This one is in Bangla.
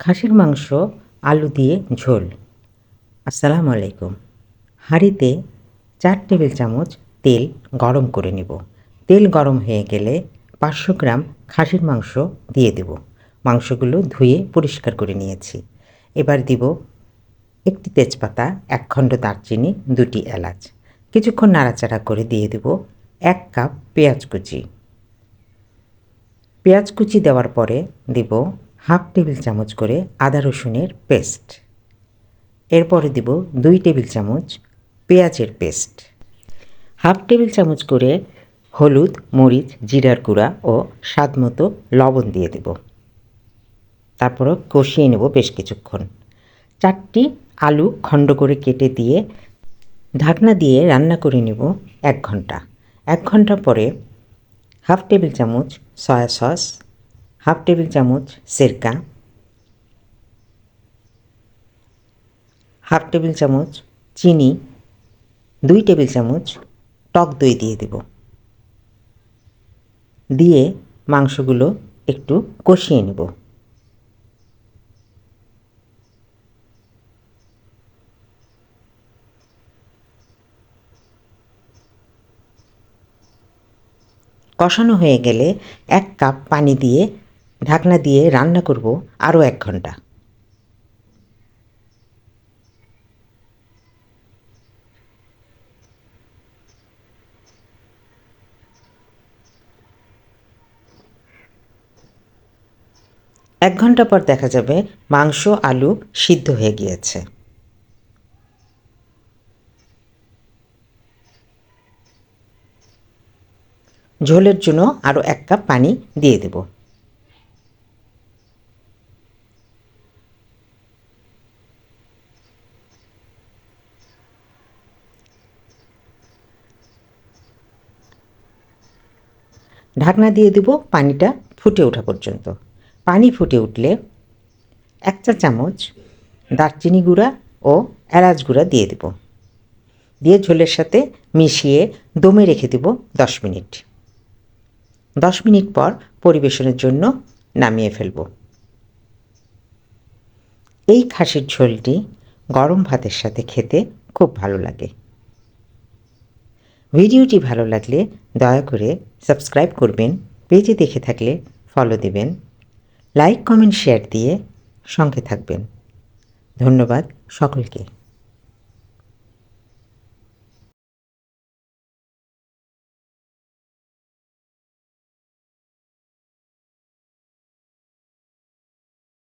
খাসির মাংস, আলু দিয়ে ঝোল। আসসালামু আলাইকুম। হাঁড়িতে চার টেবিল চামচ তেল গরম করে নেব। তেল গরম হয়ে গেলে পাঁচশো গ্রাম খাসির মাংস দিয়ে দেব। মাংসগুলো ধুয়ে পরিষ্কার করে নিয়েছি। এবার দিব একটি তেজপাতা, এক খণ্ড দারচিনি, দুটি এলাচ। কিছুক্ষণ নাড়াচাড়া করে দিয়ে দেব এক কাপ পেঁয়াজ কুচি। পেঁয়াজ কুচি দেওয়ার পরে দিব হাফ টেবিল চামচ করে আদা রসুনের পেস্ট। এরপরে দিব দুই টেবিল চামচ পেঁয়াজের পেস্ট। হাফ টেবিল চামচ করে হলুদ, মরিচ, জিরার গুঁড়া ও স্বাদ মতো লবণ দিয়ে দেব। তারপরও কষিয়ে নেব বেশ কিছুক্ষণ। চারটি আলু খণ্ড করে কেটে দিয়ে ঢাকনা দিয়ে রান্না করে নেব এক ঘণ্টা। এক ঘণ্টা পরে হাফ টেবিল চামচ সয়া সস হাফ টেবিল চামচ সেরকা, হাফ টেবিল চামচ চিনি, দুই টেবিল চামচ টক দই দিয়ে দেব। দিয়ে মাংসগুলো একটু কষিয়ে নেব। কষানো হয়ে গেলে এক কাপ পানি দিয়ে ঢাকনা দিয়ে রান্না করব আরও এক ঘণ্টা। এক ঘণ্টা পর দেখা যাবে মাংস, আলু সিদ্ধ হয়ে গিয়েছে। ঝোলের জন্য আরও এক কাপ পানি দিয়ে দেব। ঢাকনা দিয়ে দেব, পানিটা ফুটে ওঠা পর্যন্ত। পানি ফুটে উঠলে এক চা চামচ দারচিনি গুঁড়া ও এলাচ গুঁড়া দিয়ে দেব। দিয়ে ঝোলের সাথে মিশিয়ে দমে রেখে দেব দশ মিনিট। দশ মিনিট পর পরিবেশনের জন্য নামিয়ে ফেলব। এই খাসির ঝোলটি গরম ভাতের সাথে খেতে খুব ভালো লাগে। ভিডিওটি ভালো লাগলে দয়া করে সাবস্ক্রাইব করবেন, পেজে দেখে থাকলে ফলো দেবেন লাইক কমেন্ট শেয়ার দিয়ে সঙ্গে থাকবেন। ধন্যবাদ সকলকে।